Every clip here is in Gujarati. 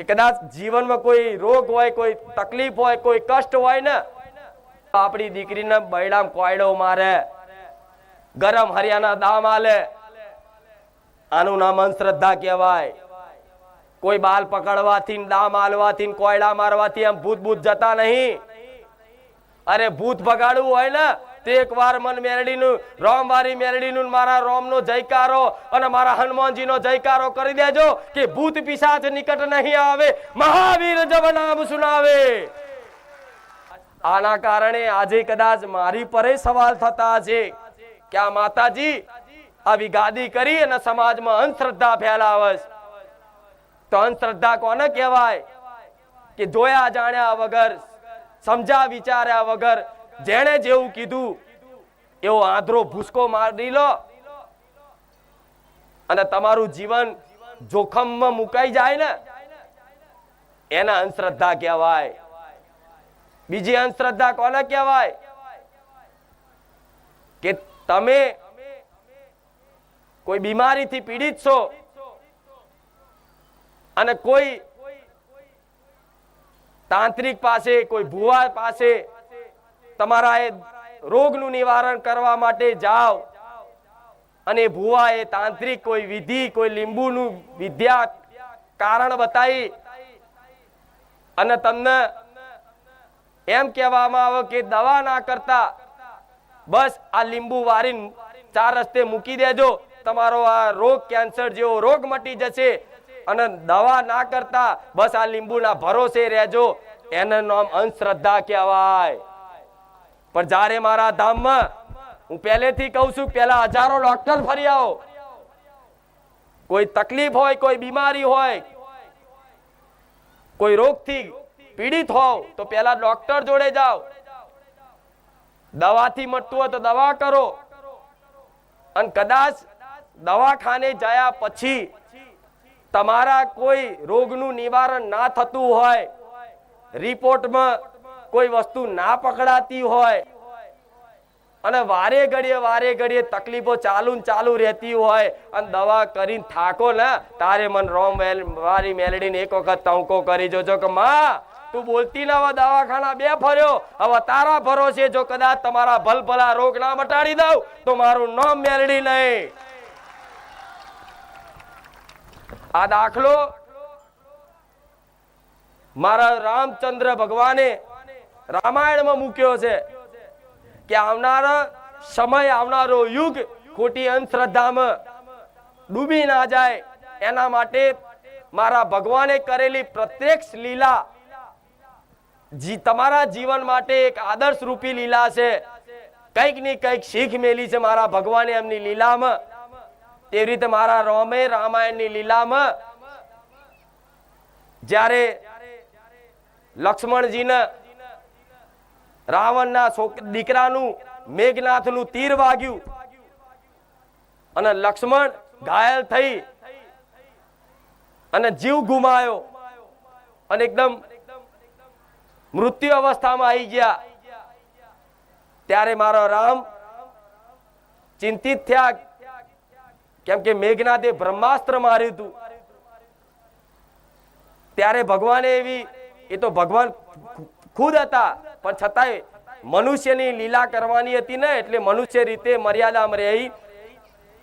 કે કદાચ જીવનમાં કોઈ રોગ હોય, કોઈ તકલીફ હોય, કોઈ કષ્ટ હોય ને આપણી દીકરીને બૈડામ કોયડો મારે, ગરમ હરિયાના દામ આલે. આનું નામ અંધશ્રદ્ધા કહેવાય. કોઈ બાલ પકડવાથી, દામ આલવાથી, કોયડા મારવાથી એમ ભૂત ભૂત જતા નહીં. અરે ભૂત ભગાડવું હોય ને તે એક વાર મન મેરડીનું, રોમવારી મેરડીનું મારા રોમનો જયકારો અને મારા હનુમાનજીનો જયકારો કરી દેજો કે ભૂત પિશાચ નિકટ નહીં આવે, મહાવીર જબ નામ સુનાવે આના કારણે આજે કદાચ મારી પરે સવાલ થતા છે કે આ માતાજી આવી ગાદી કરી અને સમાજમાં અંધશ્રદ્ધા ફેલાવે. તો અંધશ્રદ્ધા કોને કહેવાય કે જોયા જાણ્યા વગર સમજા વિચાર્યા વગર જેણે જેવું કીધું, એવો આદરો ભૂસકો મારી લો. અને તમારું જીવન જોખમમાં મુકાઈ જાય ને, એના અંધશ્રદ્ધા કહેવાય. બીજી અંધશ્રદ્ધા કોને કહેવાય? કે તમે કોઈ બીમારીથી પીડિત છો અને કોઈ તાંત્રિક પાસે, કોઈ ભુવા પાસે તમારા એ રોગનું નિવારણ કરવા માટે જાઓ. અને ભુવા એ તાંત્રિક કોઈ વિધિ, કોઈ લીંબુનું વિદ્યા કારણ બતાવી. અને તમને એમ કહેવામાં આવે કે દવા ના કરતા બસ આ લીંબુ વારી ચાર રસ્તે મૂકી દેજો. તમારો આ રોગ કેન્સર જેવો રોગ મટી જશે. અને દવા ના કરતા બસ આ લીંબુના ભરોસે રહેજો. એનું નામ અંધશ્રદ્ધા કહેવાય. પણ જ્યારે મારા ધામમાં, હું પહેલેથી કહું છું પહેલા હજારો ડોક્ટર ફરી આવો. કોઈ તકલીફ હોય, કોઈ બીમારી હોય, કોઈ રોગથી પીડિત હોવ, તો પહેલા ડોક્ટર જોડે જાઓ. દવાથી મટતું હોય તો દવા કરો. અને કદાચ દવાખાને જયા પછી તમારા કોઈ રોગનું નિવારણ ના થતું હોય રિપોર્ટમાં કોઈ વસ્તુ ના પકડાતી હોય અને વારે ઘડીએ વારે ઘડીએ તકલીફો ચાલુ ને ચાલુ રહેતી હોય અને દવા કરીને થાકો ને, તારે મન રોમ વારી મેલડીને એક વખત તંકો કરી જોજો કે માં, તું બોલતી ના દવાખાના બે ફર્યો. હવે તારા ભરોસે જો કદાચ તમારા ભલભલા રોગ ના મટાડી દઉં, તો મારું નામ મેલડી નહીં આ દાખલો મારા રામચંદ્ર ભગવાને રામાયણમાં મૂક્યો છે કે આવનાર સમય, આવનારો યુગ ખોટી અંધશ્રદ્ધામાં ડૂબી ના જાય. એના માટે મારા ભગવાને કરેલી પ્રત્યક્ષ લીલા જી, તમારા જીવન માટે એક આદર્શ રૂપી લીલા છે. કંઈકની કંઈક શીખ મેલી છે મારા ભગવાને એમની લીલામાં. તેવી રીતે મારા રોમે રામાયણની લીલામાં જ્યારે લક્ષ્મણજીને રાવણના દીકરાનું મેઘનાથનું તીર વાગ્યું. અને લક્ષ્મણ ઘાયલ થઈ. અને જીવ ગુમાયો. અને એકદમ મૃત્યુ અવસ્થામાં આવી ગયા. ત્યારે મારો રામ ચિંતિત થયા કેમ કે મેઘનાથે બ્રહ્માસ્ત્ર માર્યું હતું. ત્યારે ભગવાને એવી, એ તો ભગવાન ખુદ હતા. પણ છતાંય મનુષ્યની લીલા કરવાની હતી ને, એટલે મનુષ્ય રીતે મર્યાદામાં રહી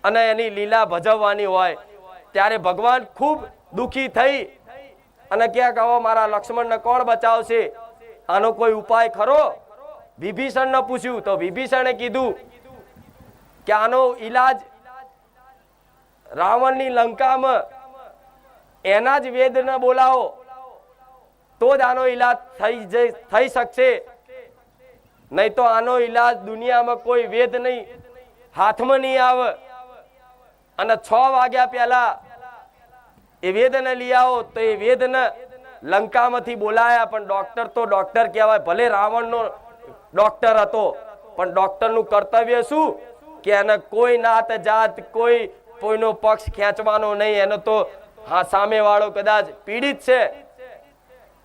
અને એની લીલા ભજવવાની હોય. ત્યારે ભગવાન ખૂબ દુઃખી થઈ અને ક્યાંક કહો મારા લક્ષ્મણને કોણ બચાવશે? આનો કોઈ ઉપાય ખરો? વિભીષણને પૂછ્યું. તો વિભીષણે કીધું કે, આનો ઈલાજ રાવણની લંકામાં એના જ વેદને બોલાવો. તો જ આનો ઈલાજ થઈ જઈ, થઈ શકશે. નહીં તો આનો ઈલાજ દુનિયામાં કોઈ વેદ નહીં. હાથમાં નહીં આવે. અને છ વાગ્યા પહેલા એ વેદને લઈ આવો તો એ વેદને લંકામાંથી બોલાયા. પણ ડોક્ટર તો ડોક્ટર કહેવાય. ભલે રાવણનો ડોક્ટર હતો, પણ ડોક્ટરનું કર્તવ્ય શું? કે એને કોઈ નાત જાત, કોઈ, કોઈનો પક્ષ ખેંચવાનો નહીં. એનો તો હા, સામેવાળો કદાચ પીડિત છે.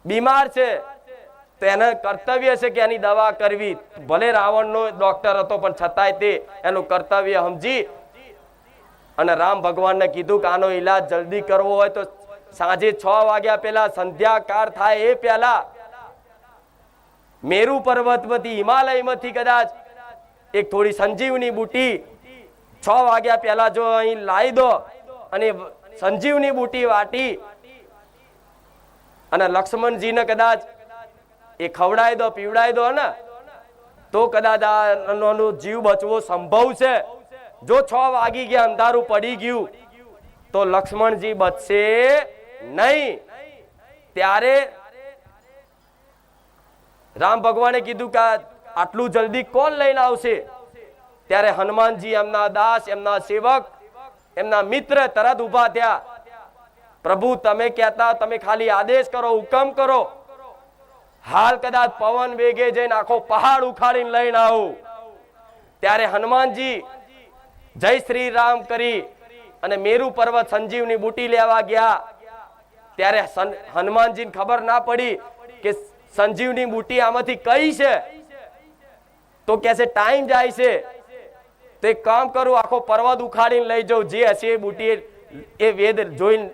બીમાર છે, તો એને કર્તવ્ય છે કે એની દવા કરવી. ભલે રાવણનો ડોક્ટર હતો, પણ છતાંય તે એનું કર્તવ્ય સમજી અને રામ ભગવાનને કીધું કે આનો ઈલાજ જલ્દી કરવો હોય તો સાંજે છ વાગ્યા પહેલા સંધ્યાકાર થાય એ પહેલા મેરુ પર્વતમાંથી હિમાલયમાંથી કદાચ એક થોડી સંજીવની બુટી છ વાગ્યા પહેલા જો અહીં લાવી દો અને સંજીવની બુટી વાટી અને લક્ષ્મણજીને કદાચ એ ખવડાવી દો, પીવડાવી દો ને તો કદાચ આનો જીવ બચવો સંભવ છે. જો છ વાગી ગયા, અંધારું પડી ગયું, તો લક્ષ્મણજી બચશે નહીં. ત્યારે રામ ભગવાને કીધું કે આટલું જલ્દી કોણ લઈને આવશે? ત્યારે હનુમાનજી એમના દાસ, એમના સેવક, એમના મિત્ર તરત ઊભા થયા. પ્રભુ, તમે કહેતા, તમે ખાલી આદેશ કરો, હુકમ કરો. હાલ કદાચ પવન વેગે જઈને આખો પહાડ ઉખાડીને લઈને આવું. ત્યારે હનુમાનજી, જય શ્રી રામ કરી અને મેરુ પર્વત સંજીવની બુટી લેવા ગયા. ત્યારે હનુમાનજીને ખબર ના પડી કે સંજીવની બુટી આમાંથી કઈ છે? તો કે છે, ટાઈમ જાય છે. તો કામ કરું, આખો પર્વત ઉખાડીને લઈ જાઉં. જે હશે એ બુટી એ વેદ જોઈને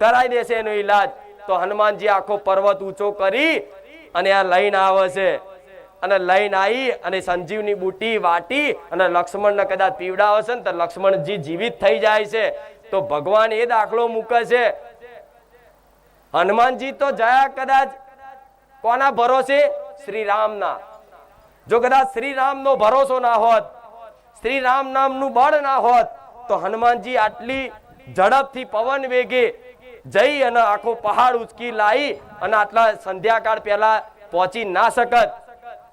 કરાઈ દેશે એનો ઈલાજ. તો હનુમાનજી આખો પર્વત ઊંચો કરી અને આ લઈને આવે છે. અને લઈને આવી અને સંજીવની બુટી વાટી અને લક્ષ્મણને કદાચ પીવડાવે છે ને તો લક્ષ્મણજી જીવિત થઈ જાય છે. તો ભગવાન એ દાખલો મૂકે છે. હનુમાનજી તો જયા કદાચ કોના ભરોસે? શ્રી રામના જો કદાચ શ્રી રામનો ભરોસો ના હોત શ્રી રામ નામનું બળ ના હોત, તો હનુમાનજી આટલી ઝડપથી પવન વેગે. જઈ અને આખો પહાડ ઉચકી લાવી અને આટલા સંધ્યાકાળ પહેલા પહોંચી ના શકત.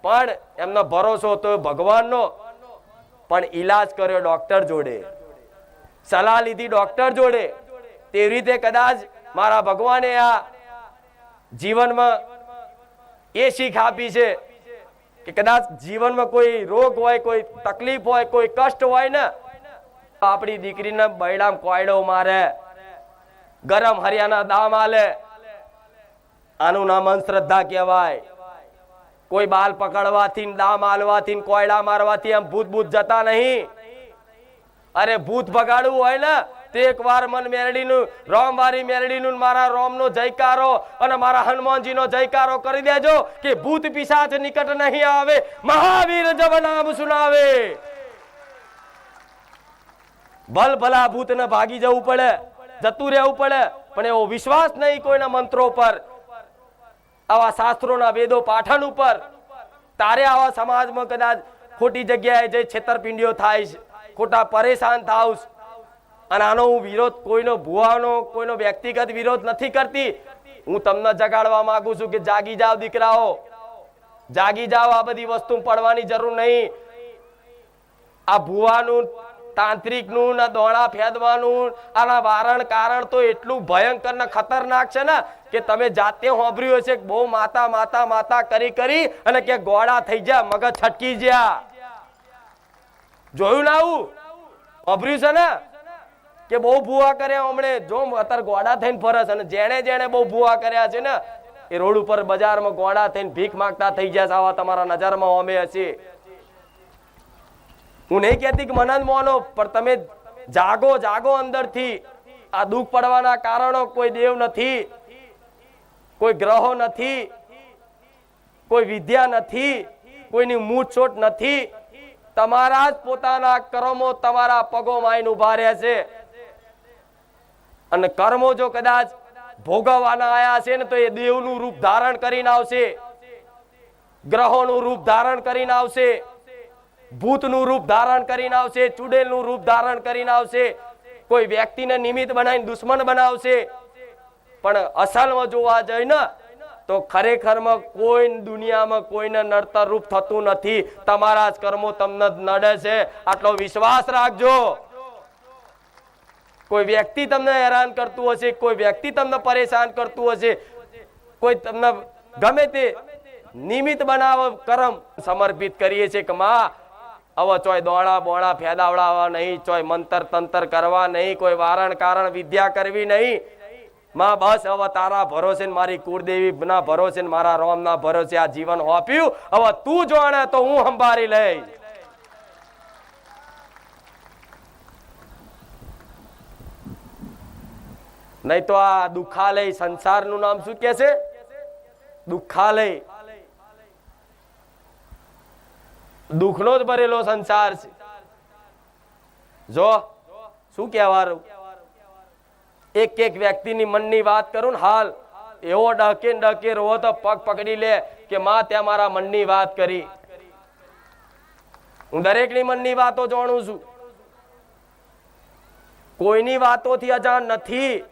પણ એમનો ભરોસો હતો ભગવાનનો. પણ ઈલાજ કર્યો ડોક્ટર જોડે. સલાહ લીધી ડોક્ટર જોડે. તેવી રીતે કદાચ મારા ભગવાને આ જીવનમાં એ શીખ આપી છે કે કદાચ જીવનમાં કોઈ રોગ હોય, કોઈ તકલીફ હોય, કોઈ કષ્ટ હોય ને આપણી દીકરીને બૈડામ કોયડો મારે. ગરમ હરિયાના દામ આલે. આનું નામ અંધશ્રદ્ધા કહેવાય. કોઈ બાલ પકડવાથી, દામ આલવાથી, કોયડા મારવાથી એમ ભૂત ભૂત જતા નહીં. અરે ભૂત ભગાડવું હોય ને, તે એક વાર મન મેરડીનું, રોમવારી મેરડીનું ને મારા રોમનો જયકારો અને મારા હનુમાનજીનો જયકારો કરી દેજો કે ભૂત પિશાચ નિકટ નહીં આવે. મહાવીર જબ નામ સુનાવે. ભલ ભલા ભૂતને ભાગી જવું પડે, જતું રહેવું પડે, પણ એવો વિશ્વાસ નહીં કોઈના મંત્રો પર. આવા શાસ્ત્રોના વેદો પાઠન ઉપર. તારે આવા સમાજમાં કદાચ ખોટી જગ્યાએ જે છેતરપિંડીઓ થાય છે, ખોટા પરેશાન થાવ અને આનો હું વિરોધ કોઈનો ભુવાનો, કોઈનો વ્યક્તિગત વિરોધ નથી કરતી. હું તમને જગાડવા માંગુ છું કે જાગી જાઓ દીકરાઓ. જાગી જાઓ, આ બધી વસ્તુ પડવાની જરૂર નહીં. આ ભુવાનું તાંત્રિકનું, ને દોણા ફેદવાનું. આના વારણ કારણ તો એટલું ભયંકર ને ખતરનાક છે ને કે તમે જાતે હોંભર્યું હશે બહુ માતા માતા માતા કરી કરી અને કે ગોળા થઈ ગયા, મગજ છટકી ગયા. જોયું ના આવું? હોંભર્યું છે ને? કે બહુ ભૂવા કર્યા હમણે. જો અત્યારે ગોળા થઈને ફરસ અને જેણે જેણે બહુ ભૂવા કર્યા છે ને, એ રોડ ઉપર બજારમાં ગોળા થઈને ભીખ માગતા થઈ ગયા છે, આવા તમારા નજરમાં હોમે હશે. હું નહીં કહેતી કે મને જ મોનો, પણ તમે જાગો જાગો અંદરથી. આ દુઃખ પડવાના કારણો કોઈ દેવ નથી, કોઈ ગ્રહો નથી, કોઈ વિદ્યા નથી, કોઈની મૂછોટ નથી. તમારા જ પોતાના કર્મો તમારા પગો માઈને ઊભા રહે છે. અને કર્મો જો કદાચ ભોગવવાના આયા છે ને, તો એ દેવનું રૂપ ધારણ કરીને આવશે. ગ્રહોનું રૂપ ધારણ કરીને આવશે. ભૂતનું રૂપ ધારણ કરીને આવશે, ચુડેલનું રૂપ ધારણ કરીને આવશે, કોઈ વ્યક્તિને નિમિત્ત બનાવીને દુશ્મન બનાવશે. પણ અસલમાં જોવા જઈએ ને તો ખરેખરમાં કોઈ દુનિયામાં કોઈને નડતર રૂપ થતું નથી. તમારા જ કર્મો તમને નડે છે. આટલો વિશ્વાસ રાખજો. કોઈ વ્યક્તિ તમને હેરાન કરતું હશે, કોઈ વ્યક્તિ તમને પરેશાન કરતું હશે, કોઈ તમને ગમે તે નિમિત્ત બનાવ, કરમ સમર્પિત કરીએ છીએ કે માં હવે ચોય દોણા બોણા ફેદાવડાવવા નહીં, ચોય મંતર તંતર કરવા નહીં, કોઈ વારણ કારણ વિદ્યા કરવી નહીં. માં બસ, હવે તારા ભરોસે મારી કુળદેવી ના ભરોસે મારા રોમ ના ભરોસે આ જીવન હોપ્યું હવે તું જોણે તો હું સંભાળી લઈ નહીં તો આ દુખાલય સંસારનું નામ શું કે છે? દુખાલય. દુઃખનો જ ભરેલો સંસાર છે. જો, શું કહેવાનું? એક એક વ્યક્તિની મનની વાત કરું ને હાલ, એવો ડકે ડકે રોવો તો પગ પકડી લે કે માં ત્યાં મારા મનની વાત કરી. હું દરેકની મનની વાતો જાણું છું. કોઈની વાતોથી અજાણ નથી.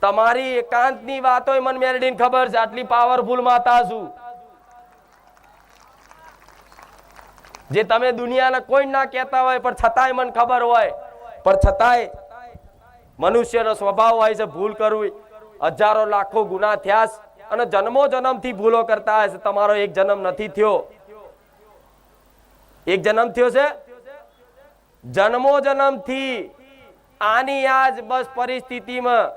તમારી એકાંતની વાતો મન મેરડીને ખબર છે. આટલી પાવરફુલ માતા છું. જે તમે દુનિયાના કોઈ ના કહેતા હોય, પણ છતાંય મને ખબર હોય. પણ છતાંય મનુષ્યનો સ્વભાવ હોય છે, ભૂલ કરવી. હજારો લાખો ગુના થયા અને જન્મો જન્મથી ભૂલો કરતા હશે તમારો એક જન્મ નથી થયો. એક જન્મ થયો છે? જન્મો જન્મથી આની આજ બસ પરિસ્થિતિમાં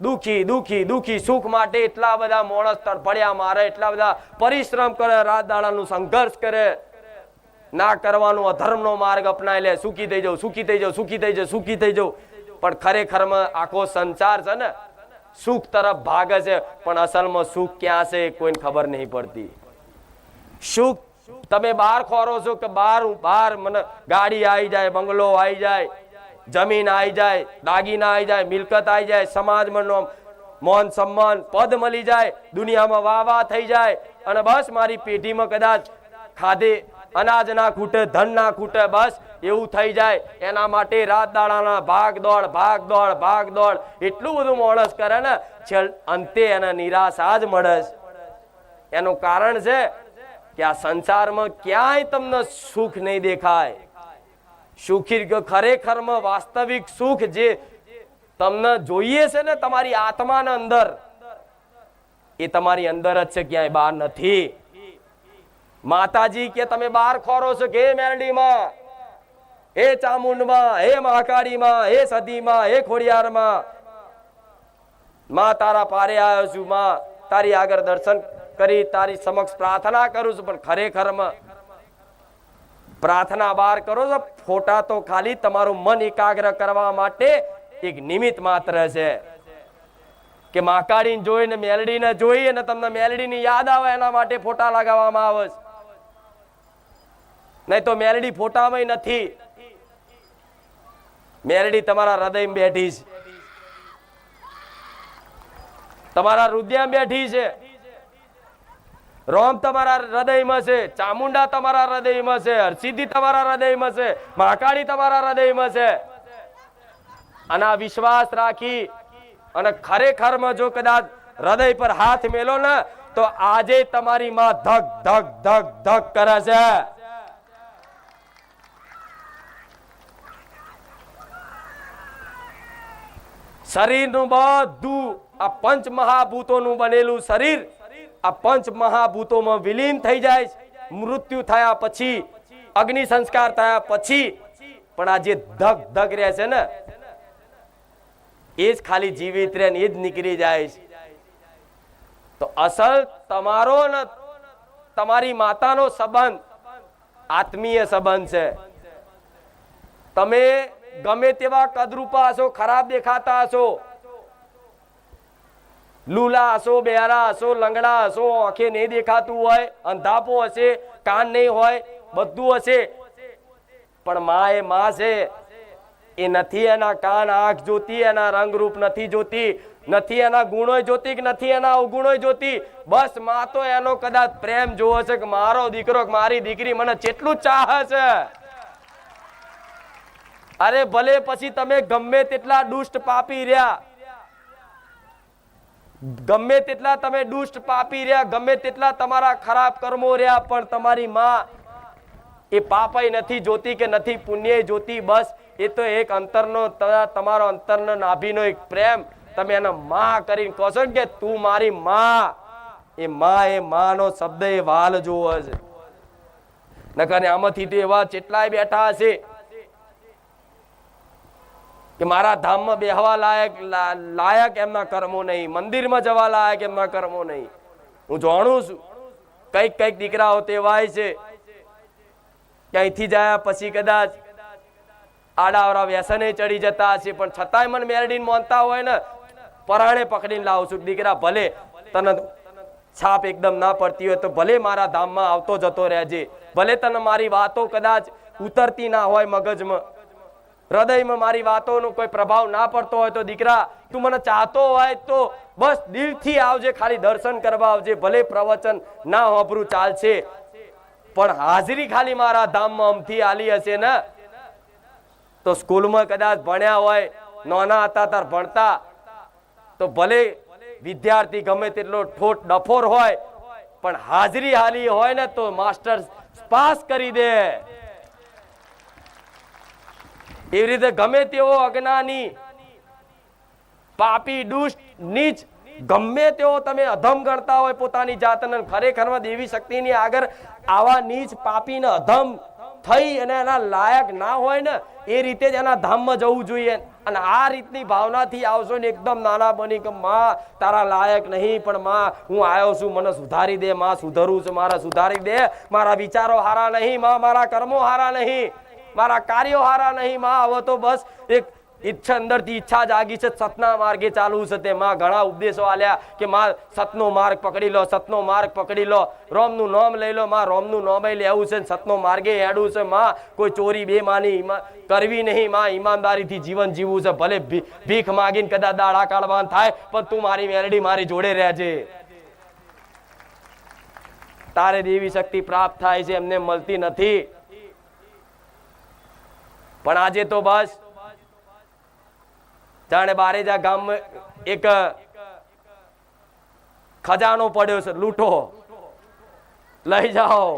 દુખી દુખી દુખી, સુખ માટે એટલા બધા માણસ તડફડ્યા મારે, એટલા બધા પરિશ્રમ કરે રાત દાડાનું સંઘર્ષ કરે. ના કરવાનું અધર્મનો માર્ગ અપનાવી લે, સુખી થઈ જાઉં સુખી થઈ જાઉં સુખી થઈ જાઉં સુખી થઈ જાઉં પણ ખરેખરમાં આખો સંસાર છે ને, સુખ તરફ ભાગે છે, પણ અસલમાં સુખ ક્યાં છે કોઈને ખબર નહીં પડતી. સુખ તમે બહાર ખોરો છો કે બહાર બહાર મને ગાડી આવી જાય, બંગલો આવી જાય, જમીન આવી જાય, દાગીના આવી જાય, મિલકત આવી જાય સમાજમાં નો મોન સન્માન, પદ મળી જાય, દુનિયામાં વાહ વાહ થઈ જાય, અને બસ મારી પેઢીમાં કદાચ ખાધે અનાજ ના ખૂટે, ધન ના ખૂટે, બસ એવું થઈ જાય. એના માટે રાત દાડાના ભાગ દોડ ભાગ દોડ ભાગ દોડ. એટલું બધું માણસ કરે ને, છેલ અંતે એને નિરાશા જ મળે છે. એનું કારણ છે કે આ સંસારમાં ક્યાંય તમને સુખ નહીં દેખાય. સુખી ખરેખરમાં વાસ્તવિક સુખ જે તમને જોઈએ છે ને તમારી આત્માના અંદર, એ તમારી અંદર જ છે, ક્યાંય બહાર નથી. માતાજી કે તમે બાર ખોરો છો કે મેરડીમાં? હે ચામુંડમાં, હે મહાકાળીમાં, હે સદીમાં, હે ખોડિયારમાં? માં તારા પારે આવ્યો છું, માં. તારી આગળ દર્શન કરી, તારી સમક્ષ પ્રાર્થના કરું છું, પણ ખરેખરમાં પ્રાર્થના બહાર કરો છો, ફોટા તો ખાલી તમારું મન એકાગ્ર કરવા માટે એક નિમિત્ત માત્ર છે. કે મહાકાળીને જોઈને મેલડીને જોઈ અને તમને મેલડીની યાદ આવે એના માટે ફોટા લગાવવામાં આવે છે. નહીં તો મેલડી ફોટામાં નથી. મેલડી તમારા હૃદયમાં બેઠી છે. તમારા હૃદયમાં બેઠી છે. રોમ તમારા હૃદયમાં છે. ચામુંડા તમારા હૃદયમાં છે. હરસિદ્ધિ તમારા હૃદયમાં છે. મહાકાળી તમારા હૃદયમાં છે. અને આ વિશ્વાસ રાખી અને ખરેખરમાં જો કદાચ હૃદય પર હાથ મેલો ને, તો આજે તમારી માં ધક ધક ધક ધક કરે છે. શરીરનું બધું, આ પંચ મહાભૂતોનું બનેલું શરીર, આ પંચ મહાભૂતોમાં વિલીન થઈ જાય. મૃત્યુ થયા પછી, અગ્નિ સંસ્કાર થયા પછી, પણ આ જે ધગ ધગ રહે છે ને, એ જ ખાલી જીવિત રહે ને એ જ નીકળી જાય છે તો અસલ તમારો ને તમારી માતાનો સંબંધ, આત્મીય સંબંધ છે તમે ગમે તેવા કદરૂપા હશો, ખરાબ દેખાતા હશો. લૂલા હશો બેરા હશો, લંગડા હશો, આંખે નહીં દેખાતું હોય, અંધાપો હશે, કાન નહીં હોય, બધું હશે. પણ મા એ મા છે. એ નથી એના કાન, આંખ જોતી, એના રંગ રૂપ નથી જોતી, નથી એના ગુણો જોતી કે નથી એના અવગુણો જોતી. બસમાં તો એનો કદાચ પ્રેમ જોવો છે કે મારો દીકરો મારી દીકરી મને જેટલું ચાહ છે. અરે ભલે પછી તમે ગમે તેટલા દુષ્ટ પાપી રહ્યા. ગમે તેટલા તમે દુષ્ટ પાપી રહ્યા, ગમે તેટલા તમારા ખરાબ કર્મો રહ્યા, પણ તમારી માં એ પાપય નથી જોતી કે નથી પુણ્ય જોતી. બસ, એ તો એક અંતરનો તમારો અંતરનો નાભીનો એક પ્રેમ. તમે એને માં કરીને કહો છો કે તું મારી માં. એ માં એ માનો શબ્દ એ વાલ જોવો છે નકર આમાંથી તો એવા જેટલાય બેઠા હશે. કે મારા ધામમાં બેહવા લાયક લાયક એમના કર્મો નહીં. મંદિરમાં જવા લાયક એમના કર્મો નહીં. હું જાણું છું. કંઈક કંઈક દીકરાઓ તેવાય છે. ક્યાંયથી જાય પછી કદાચ આડાવરા વ્યસને ચડી જતા હશે. પણ છતાંય મને મેરડીને માનતા હોય ને, પરાણે પકડીને લાવું છું. દીકરા, ભલે તને છાપ એકદમ ના પડતી હોય તો ભલે મારા ધામમાં આવતો જતો રહેજે. ભલે તને મારી વાતો કદાચ ઉતરતી ના હોય મગજમાં. હૃદયમાં મારી વાતોનો કોઈ પ્રભાવ ના પડતો હોય તો દીકરા, તું મને ચાહતો હોય તો બસ દિલથી આવજે, ખાલી દર્શન કરવા આવજે, ભલે પ્રવચન ના હોભરું ચાલશે. પણ હાજરી ખાલી મારા ધામમાં અમથી આલી હશે ને? તો સ્કૂલમાં કદાચ ભણ્યા હોય, નાના હતા, તાર ભણતા, તો ભલે વિદ્યાર્થી ગમે તેટલો ઠોટ ડફોર હોય, પણ હાજરી હાલી હોય ને તો માસ્ટર પાસ કરી દે. એવી રીતે ગમે તેવો અજ્ઞાની પાપી દુષ્ટ નીચ ગમે તેવો તમે અધમ ગણતા હોય પોતાની જાતને ખરેખરમાં દેવી શક્તિની આગળ આવા નીચ પાપીને અધમ થઈ અને એના લાયક ના હોય ને, એ રીતે જ એના ધામમાં જવું જોઈએ. અને આ રીતની ભાવનાથી આવશો ને એકદમ નાના બની કે માં, તારા લાયક નહીં, પણ માં, હું આવ્યો છું, મને સુધારી દે, માં સુધરું છું, મારા સુધારી દે, મારા વિચારો હારા નહીં, માં મારા કર્મો હારા નહીં. મારા કાર્યો હારા નહીં, માં હવે તો બસ. એક ઈચ્છા અંદરથી ઈચ્છા જાગી છે, સતના માર્ગે ચાલવું છે તે. માં ઘણા ઉપદેશો આલ્યા કે માં સતનો માર્ગ પકડી લો, સતનો માર્ગ પકડી લો. રોમનું નામ લઈ લો, માં રોમનું નામ લેવું છે સતનો માર્ગે હેડવું છે. માં કોઈ ચોરી બેમાની ઈમા- કરવી નહીં, માં ઈમાનદારીથી જીવન જીવવું છે. ભલે ભીખ માગીને કદાચ દાડા કાઢવાન થાય, પણ તું મારી મેલડી મારી જોડે રહેજે. તારે દેવી શક્તિ પ્રાપ્ત થાય છે, એમને મળતી નથી. પણ આજે તો બસ. જાણે બારેજા ગામ એક ખજાનો પડ્યો છે લૂંટો. લઈ જાઓ.